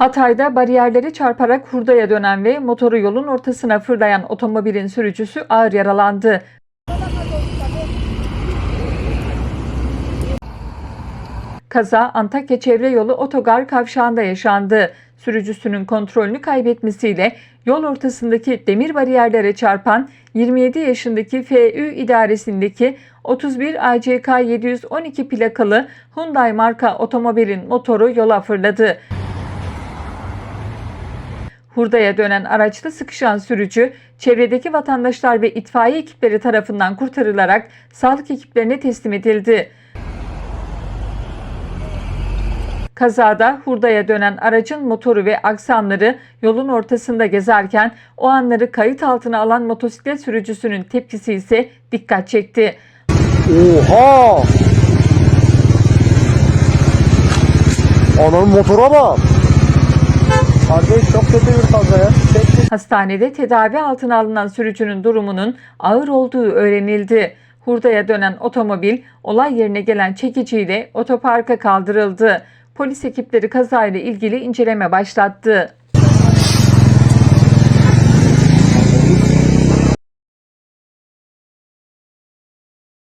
Hatay'da bariyerleri çarparak hurdaya dönen ve motoru yolun ortasına fırlayan otomobilin sürücüsü ağır yaralandı. Kaza Antakya Çevre Yolu Otogar kavşağında yaşandı. Sürücüsünün kontrolünü kaybetmesiyle yol ortasındaki demir bariyerlere çarpan 27 yaşındaki FÜ idaresindeki 31 ACK 712 plakalı Hyundai marka otomobilin motoru yola fırladı. Hurdaya dönen araçta sıkışan sürücü, çevredeki vatandaşlar ve itfaiye ekipleri tarafından kurtarılarak sağlık ekiplerine teslim edildi. Kazada hurdaya dönen aracın motoru ve aksamları yolun ortasında gezerken o anları kayıt altına alan motosiklet sürücüsünün tepkisi ise dikkat çekti. Oha! Ananın motora bak. Kardeş çok kötü bir kaza ya. Hastanede tedavi altına alınan sürücünün durumunun ağır olduğu öğrenildi. Hurdaya dönen otomobil olay yerine gelen çekiciyle otoparka kaldırıldı. Polis ekipleri kazayla ilgili inceleme başlattı.